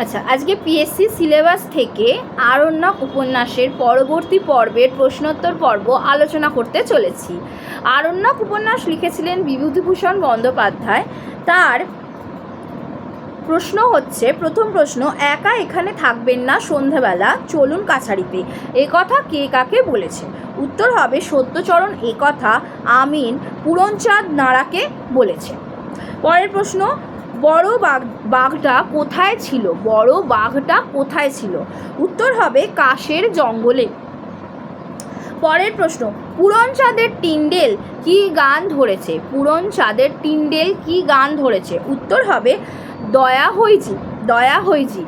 আচ্ছা আজকে PSC syllabus থেকে আরণ্যক উপন্যাসের পরবর্তী পর্বের প্রশ্নোত্তর পর্ব আলোচনা করতে চলেছি। আরণ্যক উপন্যাস লিখেছিলেন বিভূতিভূষণ বন্দ্যোপাধ্যায়। তার প্রশ্ন হচ্ছে, প্রথম প্রশ্ন, একা এখানে থাকবেন না সন্ধেবেলা, চলুন কাছারিতে। এ কথা কে কাকে বলেছে? উত্তর হবে সত্যচরণ এ কথা আমিন পুরনচাঁদ নাড়াকে বলেছে। পরের প্রশ্ন বড় বাঘ বাঘটা কোথায় ছিল? বড় বাঘটা কোথায় ছিল? উত্তর হবে কাশের জঙ্গলে। পরের প্রশ্ন, পুরন চাঁদের টিন্ডেল কি গান ধরেছে? পুরন চাঁদের টিন্ডেল কি গান ধরেছে? উত্তর হবে দয়া হইজি। দয়া হইজি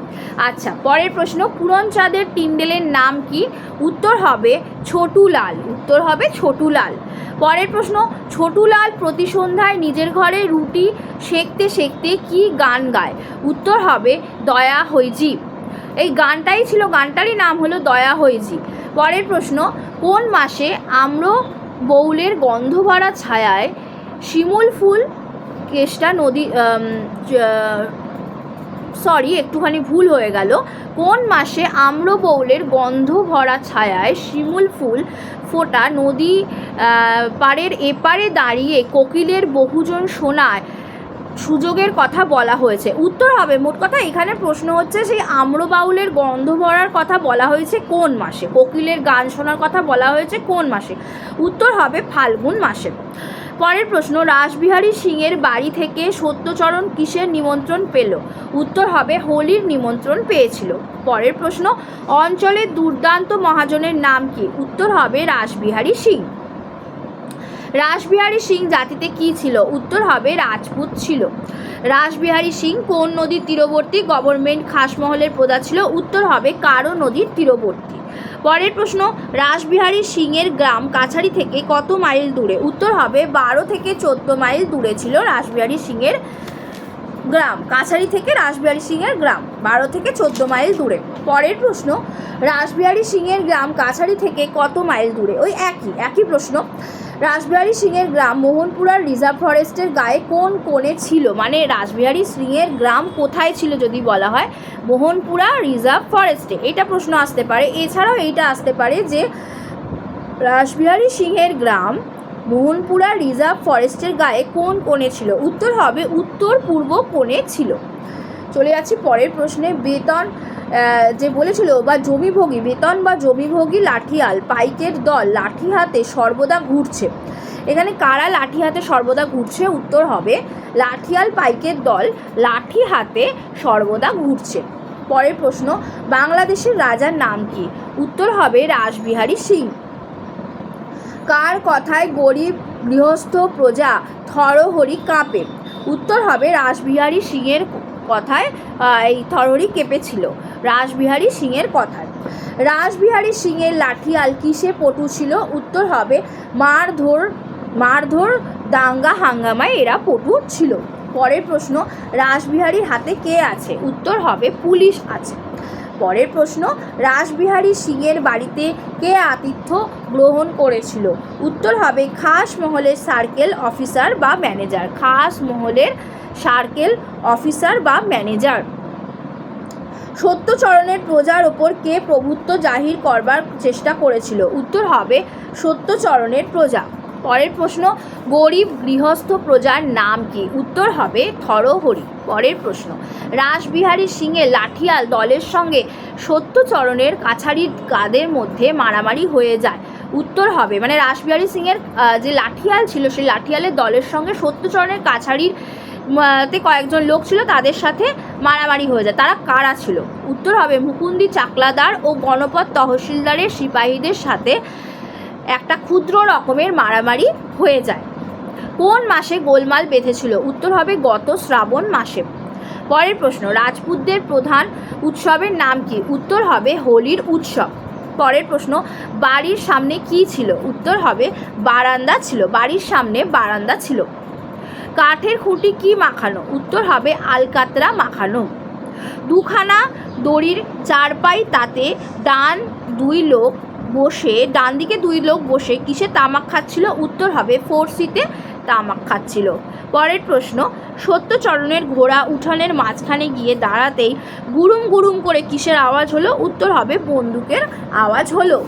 আচ্ছা পরের প্রশ্ন, পুরনচাঁদের টিন্ডেলের নাম কি? উত্তর হবে ছোটুলাল, উত্তর হবে ছোটুলাল। পরের প্রশ্ন, ছোটুলাল প্রতি সন্ধ্যায় নিজের ঘরে রুটি সেঁকতে সেঁকতে কি গান গায়? উত্তর হবে দয়া হইজি এই গানটাই ছিল, গানটারই নাম হলো দয়া হইজি পরের প্রশ্ন, কোন মাসে আম্র বৌলের গন্ধ ভরা ছায়ায় শিমুল ফুল কেষ্টা নদী সরি, একটুখানি ভুল হয়ে গেল। কোন মাসে আম্র বৌলের গন্ধ ভরা ছায়ায় শিমুল ফুল ফোটা নদী পাড়ের এপারে দাঁড়িয়ে কোকিলের বহুজন শোনায় সুযোগের কথা বলা হয়েছে। উত্তর হবে, মোট কথা এখানে প্রশ্ন হচ্ছে, সেই আম্রবাউলের গন্ধ ভরার কথা বলা হয়েছে কোন মাসে? কোকিলের গান শোনার কথা বলা হয়েছে কোন মাসে? উত্তর হবে ফাল্গুন মাসে। পরের প্রশ্ন, রাসবিহারী সিংয়ের বাড়ি থেকে সত্যচরণ কিসের নিমন্ত্রণ পেল? উত্তর হবে, হোলির নিমন্ত্রণ পেয়েছিল। পরের প্রশ্ন অঞ্চলের দুর্দান্ত মহাজনের নাম কি? উত্তর হবে, রাসবিহারী সিং। রাসবিহারী সিং জাতিতে কি ছিল? উত্তর হবে, রাজপুত ছিল। রাসবিহারী সিং কোন নদীর তীরবর্তী গভর্নমেন্ট খাসমহলের প্রজা ছিল? উত্তর হবে, কারও নদীর তীরবর্তী। পরের প্রশ্ন, রাসবিহারী সিংয়ের গ্রাম কাছারি থেকে কত মাইল দূরে? উত্তর হবে, বারো থেকে চোদ্দ মাইল দূরে ছিল রাসবিহারী সিংয়ের গ্রাম। কাছারি থেকে রাসবিহারী সিংয়ের গ্রাম, বারো থেকে চোদ্দ মাইল দূরে। পরের প্রশ্ন, রাসবিহারী সিংয়ের গ্রাম কাছারি থেকে কত মাইল দূরে? ওই একই একই প্রশ্ন। রাসবিহারী সিংয়ের গ্রাম মোহনপুরার রিজার্ভ ফরেস্টের গায়ে কোন কোণে ছিল? মানে রাসবিহারী সিংয়ের গ্রাম কোথায় ছিল যদি বলা হয়? মোহনপুরা রিজার্ভ ফরেস্টে। এটা প্রশ্ন আসতে পারে। এছাড়াও এইটা আসতে পারে যে রাসবিহারী সিংহের গ্রাম মোহনপুরা রিজার্ভ ফরেস্টের গায়ে কোন কোণে ছিল? উত্তর হবে উত্তর পূর্ব কোণে ছিল। চলে যাচ্ছি পরের প্রশ্নে। বেতন যে বলেছিল, বা জমিভোগী বেতন বা জমিভোগী লাঠিয়াল, পাইকের দল লাঠি হাতে সর্বদা ঘুরছে। এখানে কারা লাঠি হাতে সর্বদা ঘুরছে? উত্তর হবে, লাঠিয়াল, পাইকের দল লাঠি হাতে সর্বদা ঘুরছে। পরের প্রশ্ন, বাংলাদেশের রাজার নাম কি? উত্তর হবে, রাসবিহারী সিং। কার কথায় গরিব, গৃহস্থ প্রজা থরহরি কাঁপে? উত্তর হবে, রাসবিহারী সিংয়ের কথায় এই থরহরি কেঁপেছিল। রাসবিহারী সিংয়ের কথায়। রাসবিহারী সিংয়ের লাঠিয়াল কিসে পটু ছিল। উত্তর হবে, মারধর মারধর দাঙ্গা হাঙ্গামায় এরা পটু ছিল। পরের প্রশ্ন, রাসবিহারীর হাতে কে আছে? উত্তর হবে, পুলিশ আছে। পরের প্রশ্ন, রাসবিহারী সিংয়ের বাড়িতে কে আতিথ্য গ্রহণ করেছিল? উত্তর হবে, খাস মহলের সার্কেল অফিসার বা ম্যানেজার। খাস মহলের সার্কেল অফিসার বা ম্যানেজার। সত্যচরণের প্রজার ওপর কে প্রভুত্ব জাহির করবার চেষ্টা করেছিল? উত্তর হবে, সত্যচরণের প্রজা। পরের প্রশ্ন, গরিব গৃহস্থ প্রজার নাম কি? উত্তর হবে, থরহরি। পরের প্রশ্ন, রাসবিহারী সিংয়ের লাঠিয়াল দলের সঙ্গে সত্যচরণের কাছারির কাদের মধ্যে মারামারি হয়ে যায়? উত্তর হবে মানে রাসবিহারী সিংয়ের যে লাঠিয়াল ছিল, সেই লাঠিয়ালের দলের সঙ্গে সত্যচরণের কাছারির তে কয়েকজন লোক ছিল, তাদের সাথে মারামারি হয়ে যায়। তারা কারা ছিল? উত্তর হবে মুকুন্দি চাকলাদার ও গণপত তহসিলদারের সিপাহীদের সাথে একটা ক্ষুদ্র রকমের মারামারি হয়ে যায়। কোন মাসে গোলমাল বেঁধেছিল? উত্তর হবে গত শ্রাবণ মাসে। পরের প্রশ্ন, রাজপুতদের প্রধান উৎসবের নাম কি? উত্তর হবে হোলির উৎসব। পরের প্রশ্ন, বাড়ির সামনে কি ছিল? উত্তর হবে বারান্দা ছিল। বাড়ির সামনে বারান্দা ছিল। কাঠের খুঁটি কি মাখানো? উত্তর হবে আলকাতরা মাখানো। দুখানা দড়ির চারপাই তাতে ডান দুই লোক বসে, ডান দিকে দুই লোক বসে কিসে তামাক খাচ্ছিল? উত্তর হবে ফোর ফোরসিতে তামাক খাচ্ছিল। পরের প্রশ্ন, সত্যচরণের ঘোড়া উঠানের মাঝখানে গিয়ে দাঁড়াতেই গুরুম গুরুম করে কিসের আওয়াজ হলো? উত্তর হবে বন্দুকের আওয়াজ হলো।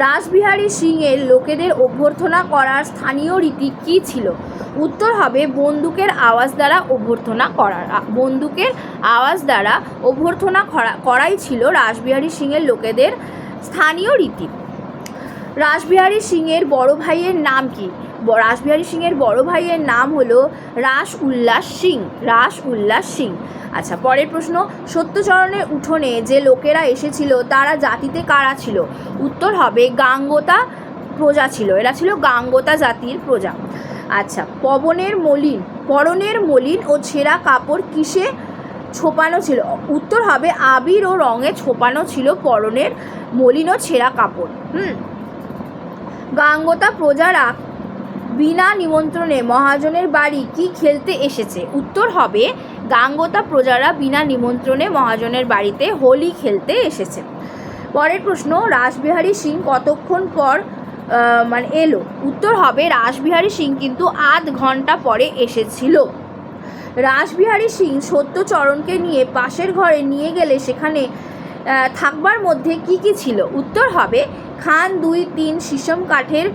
রাসবিহারী সিংয়ের লোকেদের অভ্যর্থনা করার স্থানীয় রীতি কী ছিল? উত্তর হবে বন্দুকের আওয়াজ দ্বারা অভ্যর্থনা করার বন্দুকের আওয়াজ দ্বারা অভ্যর্থনা করা- করাই ছিল রাসবিহারী সিংয়ের লোকেদের স্থানীয় রীতি। রাসবিহারী সিংয়ের বড় ভাইয়ের নাম কি? রাসবিহারী সিংয়ের বড় ভাইয়ের নাম হলো রাস উল্লাস সিং রাস উল্লাস সিং। আচ্ছা পরের প্রশ্ন সত্যচরণের উঠোনে যে লোকেরা এসেছিল, তারা জাতিতে কারা ছিল? উত্তর হবে, গাঙ্গোতা প্রজা ছিল। এরা ছিল গাঙ্গোতা জাতির প্রজা। আচ্ছা পবনের মলিন, পরনের মলিন ও ছেঁড়া কাপড় কিসে ছোপানো ছিল? উত্তর হবে, আবির ও রঙে ছোপানো ছিল পরনের মলিন ও ছেঁড়া কাপড়। হুম। গাঙ্গোতা প্রজারা বিনা নিমন্ত্রণে মহাজনের বাড়ি কি খেলতে এসেছে? উত্তর হবে, গাঙ্গোতা প্রজারা বিনা নিমন্ত্রণে মহাজনের বাড়িতে হোলি খেলতে এসেছে। পরের প্রশ্ন, রাসবিহারী সিং কতক্ষণ পর মানে এলো? উত্তর হবে, রাসবিহারী সিং কিন্তু আধ ঘণ্টা পরে এসেছিল। রাসবিহারী সিং সত্যচরণকে নিয়ে পাশের ঘরে নিয়ে গেলে সেখানে থাকবার মধ্যে কি কি ছিল? উত্তর হবে, খান দুই তিন শিশম কাঠের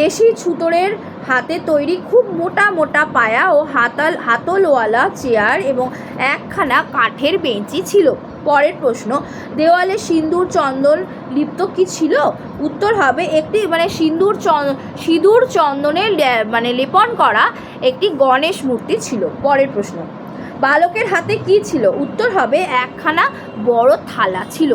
দেশি ছুতোরের হাতে তৈরি খুব মোটা মোটা পায়া ও হাতাল, হাতলওয়ালা চেয়ার এবং একখানা কাঠের বেঞ্চি ছিল। পরের প্রশ্ন, দেওয়ালে সিন্দুর চন্দন লিপ্ত কি ছিল? উত্তর হবে একটি মানে সিন্দুর সিঁদুর চন্দনের মানে লেপন করা একটি গণেশ মূর্তি ছিল। পরের প্রশ্ন, বালকের হাতে কি ছিল? উত্তর হবে একখানা বড় থালা ছিল।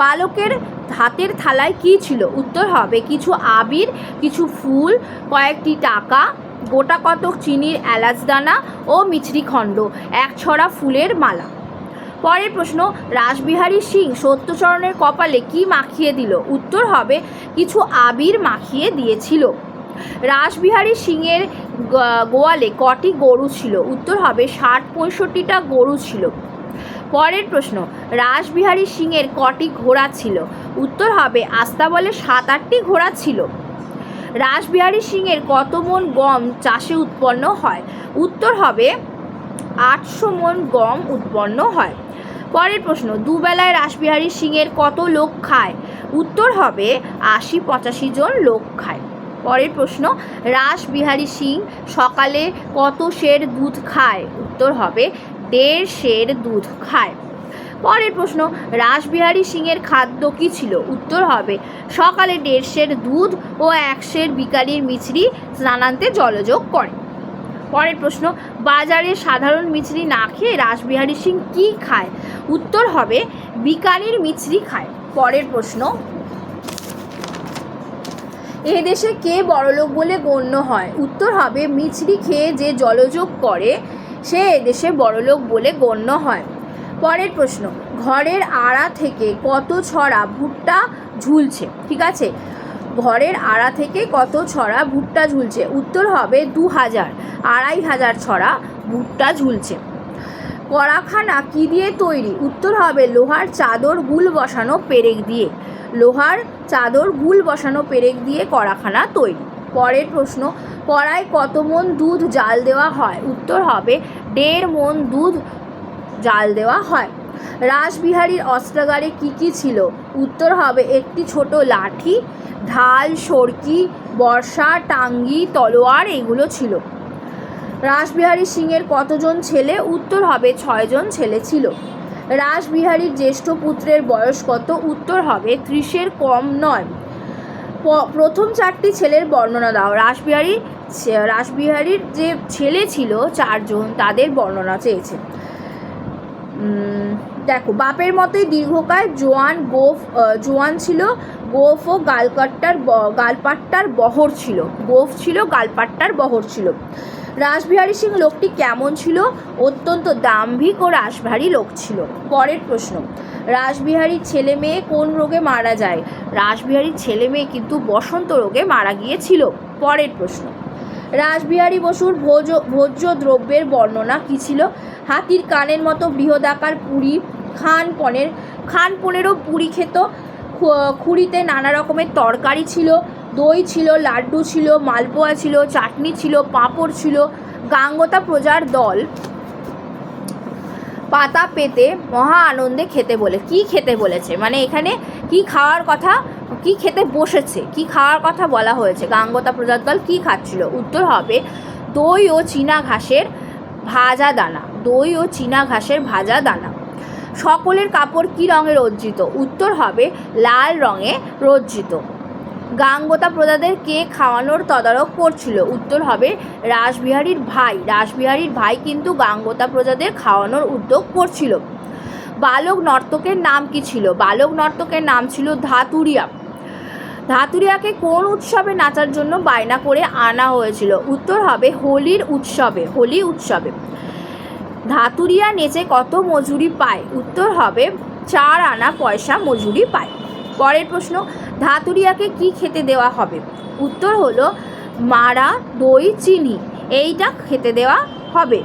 বালকের হাতের থালায় কি ছিল? উত্তর হবে, কিছু আবির, কিছু ফুল, কয়েকটি টাকা, গোটা কতক চিনির এলাচ দানা ও মিছরি খণ্ড, এক ছড়া ফুলের মালা। পরের প্রশ্ন, রাসবিহারী সিং সত্যচরণের কপালে কি মাখিয়ে দিল? উত্তর হবে, কিছু আবির মাখিয়ে দিয়েছিল। রাসবিহারী সিংয়ের গোয়ালে কটি গরু ছিল? উত্তর হবে, ষাট পঁয়ষট্টিটা গরু ছিল। পরের প্রশ্ন, রাসবিহারী সিংয়ের কটি ঘোড়া ছিল? উত্তর হবে আস্তা বলে সাত আটটি ঘোড়া ছিল। রাসবিহারী সিংয়ের কত মন গম চাষে উৎপন্ন হয়? উত্তর হবে আটশো মন গম উৎপন্ন হয়। পরের প্রশ্ন, দুবেলায় রাসবিহারী সিংয়ের কত লোক খায়? উত্তর হবে আশি পঁচাশি জন লোক খায়। পরের প্রশ্ন, রাসবিহারী সিং সকালে কত সের দুধ খায়? উত্তর হবে দেড় সের দুধ খায়। পরের প্রশ্ন, রাসবিহারী সিংয়ের খাদ্য কী ছিল? উত্তর হবে, সকালে দেড় সের দুধ ও এক সের বিকালির মিছরি স্নানান্তে জলযোগ করে। পরের প্রশ্ন, বাজারে সাধারণ মিছরি না খেয়ে রাসবিহারী সিং কী খায়? উত্তর হবে বিকানির মিছরি খায়। পরের প্রশ্ন, এ দেশে কে বড়লোক বলে গণ্য হয়? উত্তর হবে, মিছরি খেয়ে যে জলযোগ করে সে এদেশে বড়লোক বলে গণ্য হয়। পরের প্রশ্ন, ঘরের আড়া থেকে কত ছড়া ভুট্টা ঝুলছে? ঠিক আছে, ঘরের আড়া থেকে কত ছড়া ভুট্টা ঝুলছে? উত্তর হবে দু হাজার, আড়াই হাজার ছড়া ভুট্টা ঝুলছে। কড়াখানা কি দিয়ে তৈরি? উত্তর হবে লোহার চাদর গুল বসানো পেরেক দিয়ে। লোহার চাদর গুল বসানো পেরেক দিয়ে কড়াখানা তৈরি। পরের প্রশ্ন, কড়ায় কত মন দুধ জাল দেওয়া হয়? উত্তর হবে দেড় মন দুধ জাল দেওয়া হয়। রাসবিহারীর অস্ত্রাগারে কি কি ছিল? উত্তর হবে একটি ছোট লাঠি, ঢাল, সরকি, বর্ষা, টাঙ্গি, তলোয়ার, এগুলো ছিল। রাসবিহারী সিংয়ের কতজন ছেলে? উত্তর হবে ছয়জন ছেলে ছিল। রাসবিহারীর জ্যেষ্ঠ পুত্রের বয়স কত? উত্তর হবে ত্রিশের কম নয়। প্রথম চারটি ছেলের বর্ণনা দাও। রাসবিহারী রাসবিহারীর যে ছেলে ছিল চারজন, তাদের বর্ণনা চেয়েছে। দেখো, বাপের মতোই দীর্ঘকায় জোয়ান গোফ জোয়ান ছিল, গোফ ও গালকাট্টার গালপাট্টার বহর ছিল, গোফ ছিল, গালপাট্টার বহর ছিল। রাসবিহারী সিং লোকটি কেমন ছিল? অত্যন্ত দাম্ভিক ও রাসবিহারী লোক ছিল। পরের প্রশ্ন, রাসবিহারীর ছেলে মেয়ে কোন রোগে মারা যায়? রাসবিহারীর ছেলে মেয়ে কিন্তু বসন্ত রোগে মারা গিয়েছিল। পরের প্রশ্ন রাসবিহারী বসুর ভোজ ভোজ্য দ্রব্যের বর্ণনা কী ছিল? হাতির কানের মতো বৃহদাকার পুরী খান পনেরো, খান পনেরো পুরি খেত খুঁড়িতে নানা রকমের তরকারি ছিল। দই ছিল, লাড্ডু ছিল, মালপোয়া ছিল, চাটনি ছিল, পাঁপড় ছিল। গাঙ্গতা প্রজার দল। পাতা পেতে মহা আনন্দে খেতে বলে। কি খেতে বলেছে? মানে এখানে কি খাওয়ার কথা? কি খেতে বসেছে? কি খাওয়ার কথা বলা হয়েছে? গাঙ্গতা প্রজার দল কী খাচ্ছিল? উত্তর হবে, দই ও চীনা ঘাসের ভাজা দানা। দই ও চীনা ঘাসের ভাজা দানা। সকলের কাপড় কি রঙে রজ্জিত উত্তর হবে, লাল রঙে রজ্জিত গাঙ্গতা প্রজাদের কে খাওয়ানোর তদারক করছিল? উত্তর হবে, রাসবিহারীর ভাই। রাসবিহারীর ভাই কিন্তু গাঙ্গতা প্রজাদের খাওয়ানোর উদ্যোগ করছিল। বালক নর্তকের নাম কি ছিল? বালক নর্তকের নাম ছিল ধাতুরিয়া। ধাতুরিয়াকে কোন উৎসবে নাচার জন্য বায়না করে আনা হয়েছিল? উত্তর হবে হোলির উৎসবে, হোলি উৎসবে। ধাতুরিয়া নেচে কত মজুরি পায়? উত্তর হবে চার আনা পয়সা মজুরি পায়। পরের প্রশ্ন, ধাতুরিয়াকে কি খেতে দেওয়া হবে? উত্তর হলো মারা দই, চিনি। এইটা খেতে দেওয়া হবে।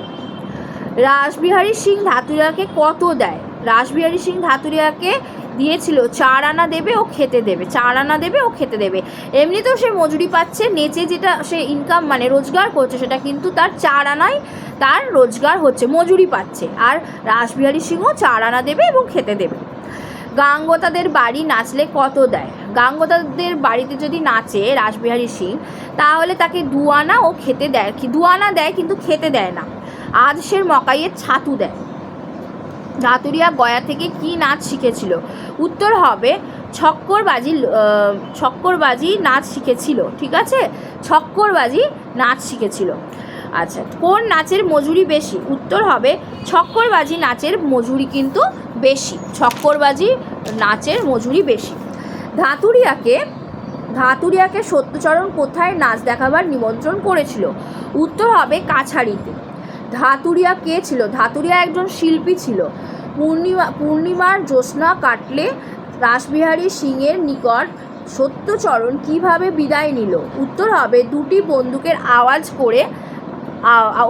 রাসবিহারী সিং ধাতুরিয়াকে কত দেয়? রাসবিহারী সিং ধাতুরিয়াকে দিয়েছিল চার আনা দেবে ও খেতে দেবে চার আনা দেবে ও খেতে দেবে। এমনিতেও সে মজুরি পাচ্ছে, নেচে যেটা সে ইনকাম মানে রোজগার করছে, সেটা কিন্তু তার চার আনায় তার রোজগার হচ্ছে, মজুরি পাচ্ছে। আর রাসবিহারী সিংও চার আনা দেবে এবং খেতে দেবে। গাঙ্গতাদের বাড়ি নাচলে কত দেয়? গাঙ্গতাদের বাড়িতে যদি নাচে রাসবিহারী সিং, তাহলে তাকে দুয়ানা ও খেতে দেয়। কি দুয়ানা দেয় কিন্তু খেতে দেয় না। আজ সে মকাইয়ের ছাতু দেয়। ধাতুরিয়া গয়া থেকে কি নাচ শিখেছিল? উত্তর হবে, ছক্করবাজি ছক্করবাজি নাচ শিখেছিল, ঠিক আছে? ছক্করবাজি নাচ শিখেছিল। আচ্ছা কোন নাচের মজুরি বেশি? উত্তর হবে, ছক্করবাজি নাচের মজুরি কিন্তু বেশি, ছক্করবাজি নাচের মজুরি বেশি। ধাতুরিয়াকে ধাতুরিয়াকে সত্যচরণ কোথায় নাচ দেখাবার নিমন্ত্রণ করেছিল? উত্তর হবে কাছাড়িতে। ধাতুরিয়া কে ছিল? ধাতুরিয়া একজন শিল্পী ছিল। পূর্ণিমা, পূর্ণিমার জ্যোৎস্না কাটলে রাসবিহারী সিংয়ের নিকট সত্যচরণ কীভাবে বিদায় নিল? উত্তর হবে, দুটি বন্দুকের আওয়াজ করে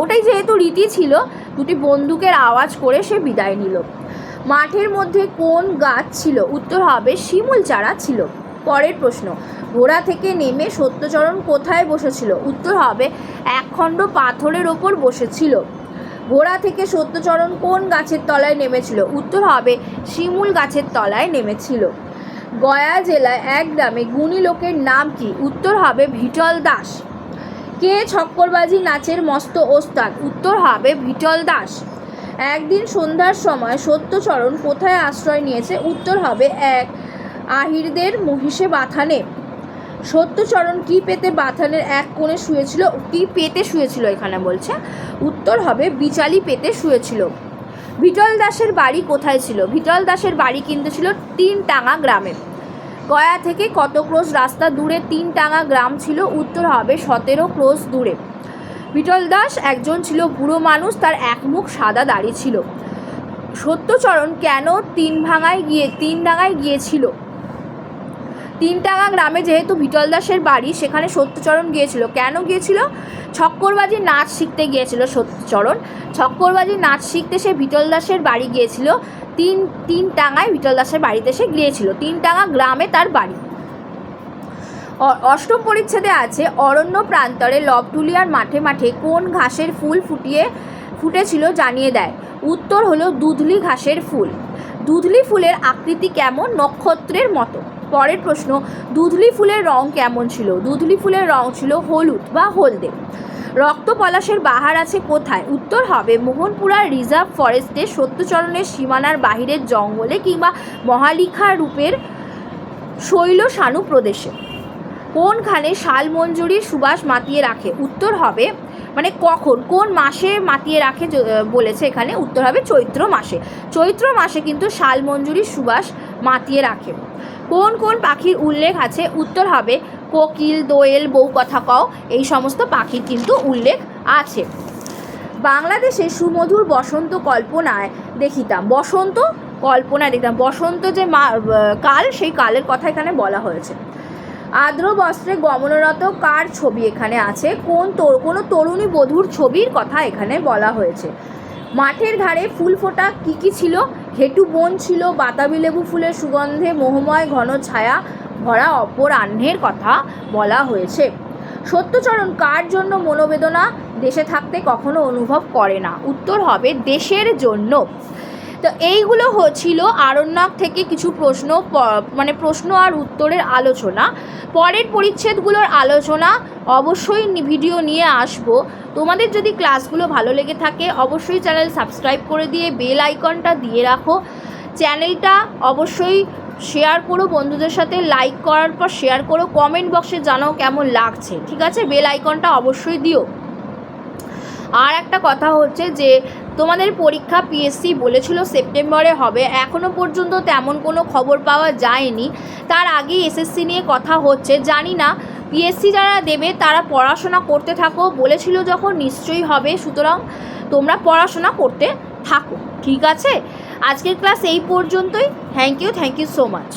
ওটাই যেহেতু রীতি ছিল, দুটি বন্দুকের আওয়াজ করে সে বিদায় নিল। মাঠের মধ্যে কোন গাছ ছিল? উত্তর হবে, শিমুল চারা ছিল। পরের প্রশ্ন ঘোড়া থেকে নেমে সত্যচরণ কোথায় বসেছিল? উত্তর হবে, একখণ্ড পাথরের ওপর বসেছিল। ঘোড়া থেকে সত্যচরণ কোন গাছের তলায় নেমেছিল? উত্তর হবে, শিমুল গাছের তলায় নেমেছিল। গয়া জেলায় এক গ্রামে গুণী লোকের নাম কি? উত্তর হবে, ভিটল দাস। কে ছক্করবাজি নাচের মস্ত ওস্তাদ? উত্তর হবে, ভিটল দাস। একদিন সন্ধ্যার সময় সত্যচরণ কোথায় আশ্রয় নিয়েছে? উত্তর হবে, এক আহিরদের মহিষে বাথানে সত্যচরণ কি পেতে বাথানের এক কোণে শুয়েছিল? কি পেতে শুয়েছিল এখানে বলছে? উত্তর হবে, বিচালি পেতে শুয়েছিল। ভিটল দাসের বাড়ি কোথায় ছিল? ভিটল দাসের বাড়ি কিন্তু ছিল তিন টাঙা গ্রামে। গয়া থেকে কত ক্রোশ রাস্তা দূরে তিন টাঙা গ্রাম ছিল? উত্তর হবে, সতেরো ক্রোশ দূরে। বিটল দাস একজন ছিল বুড়ো মানুষ, তার এক মুখ সাদা দাড়ি ছিল। সত্যচরণ কেন তিন ভাঙায় গিয়ে তিন ডাঙায় গিয়েছিল? তিনটাঙা গ্রামে যেহেতু বিটল দাসের বাড়ি, সেখানে সত্যচরণ গিয়েছিল। কেন গিয়েছিল? ছক্করবাজি নাচ শিখতে গিয়েছিল সত্যচরণ। ছক্করবাজি নাচ শিখতে সে বিটল দাসের বাড়ি গিয়েছিল। তিন তিন টাঙায় বিটল দাসের বাড়িতে সে গিয়েছিল। তিন টাঙা গ্রামে তার বাড়ি। অষ্টম পরিচ্ছেদে আছে, অরণ্য প্রান্তরে লবটুলিয়ার মাঠে মাঠে কোন ঘাসের ফুল ফুটিয়ে, ফুটেছিল জানিয়ে দেয়। উত্তর হলো দুধলি ঘাসের ফুল। দুধলি ফুলের আকৃতি কেমন? নক্ষত্রের মতো। পরের প্রশ্ন, দুধলি ফুলের রং কেমন ছিল? দুধলি ফুলের রং ছিল হলুদ বা হলদে। রক্ত পলাশের বাহার আছে কোথায়? উত্তর হবে মোহনপুরার রিজার্ভ ফরেস্টে সত্যচরণের সীমানার বাহিরের জঙ্গলে কিংবা মহালিখা রূপের শৈল শানু প্রদেশে। কোনখানে শাল মঞ্জুরির সুবাস মাতিয়ে রাখে? উত্তর হবে মানে কখন, কোন মাসে মাতিয়ে রাখে বলেছে এখানে, উত্তর হবে চৈত্র মাসে। চৈত্র মাসে কিন্তু শাল মঞ্জুরির সুবাস মাতিয়ে রাখে। কোন কোন পাখির উল্লেখ আছে? উত্তর হবে কোকিল, দোয়েল বউ কথা কও এই সমস্ত পাখির কিন্তু উল্লেখ আছে। বাংলাদেশে সুমধুর বসন্ত কল্পনায়, দেখিতাম, বসন্ত কল্পনায় দেখতাম, বসন্ত যে কাল, সেই কালের কথা এখানে বলা হয়েছে। আর্দ্র বস্ত্রে গমনরত কার ছবি এখানে আছে? কোন তোর, কোনো তরুণী বধূর ছবির কথা এখানে বলা হয়েছে? মাঠের ধারে ফুল ফোটা কী কী ছিল? ঘেটু বন ছিল, বাতাবি লেবু ফুলের সুগন্ধে মোহময় ঘন ছায়া ভরা অপরাহ্নের কথা বলা হয়েছে। সত্যচরণ কার জন্য মনোবেদনা? দেশে থাকতে কখনো অনুভব করে না। উত্তর হবে দেশের জন্য। তো এইগুলো হ- ছিল আরণ্যক থেকে কিছু প্রশ্ন মানে প্রশ্ন আর উত্তরের আলোচনা। পরের পরিচ্ছেদগুলোর আলোচনা অবশ্যই ভিডিও নিয়ে আসব। তোমাদের যদি ক্লাসগুলো ভালো লেগে থাকে, অবশ্যই চ্যানেল সাবস্ক্রাইব করে দিয়ে বেল আইকনটা দিয়ে রাখো। চ্যানেলটা অবশ্যই শেয়ার করো বন্ধুদের সাথে, লাইক করার পর শেয়ার করো, কমেন্ট বক্সে জানাও কেমন লাগছে, ঠিক আছে? বেল আইকনটা অবশ্যই দিও। আর একটা কথা হচ্ছে যে তোমাদের পরীক্ষা পিএসসি বলেছিল সেপ্টেম্বরে হবে। এখনও পর্যন্ত তেমন কোনো খবর পাওয়া যায়নি। তার আগেই এসএসসি নিয়ে কথা হচ্ছে। জানি না পিএসসি যারা দেবে, তারা পড়াশোনা করতে থাকো। বলেছিল যখন নিশ্চয়ই হবে। সুতরাং তোমরা পড়াশোনা করতে থাকো। ঠিক আছে? আজকের ক্লাস এই পর্যন্তই। Thank you thank you so much